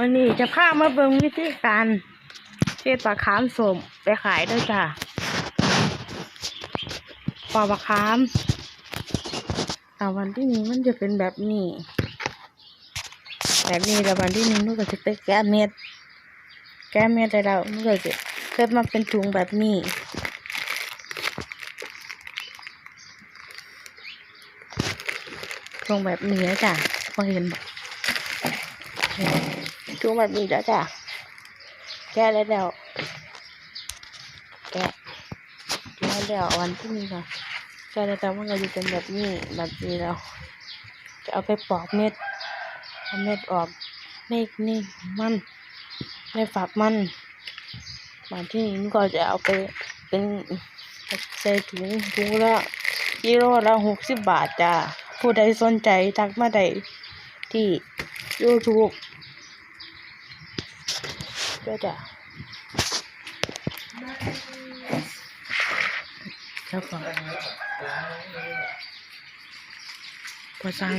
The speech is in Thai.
วันนี้จะพามาเบิ่งวิธีการเช็ดปลาคามสมไปขายด้วยจ้ะปลาปลาคามแต่วันที่นี้มันจะเป็นแบบนี้ แบบนี้แต่วันที่นี้นุก็จะไปแก้เม็ด แก้เม็ดได้แล้วนุก็จะเกิดมาเป็นถุงแบบนี้ถุงแบบนี้จ้ะพอเห็นบอ กถุงแบบนี้แล้วจ้ะ แก้แล้วแล้วแก้แก้แล้ววันที่นี้ค่ะแก้แล้วแต่ว่าเราจะเป็นแบบนี้แบบนี้แล้ว จะเอาไปปอกเม็ดเอาเม็ดออกนี่นี่มันในฝักมันวันที่นี้ก็จะเอาไปเป็นใส่ถุงถุงละกิโลละหกสิบบาทจ้าผู้ใดสนใจทักมาได้ที่ YouTube 对的。小风我上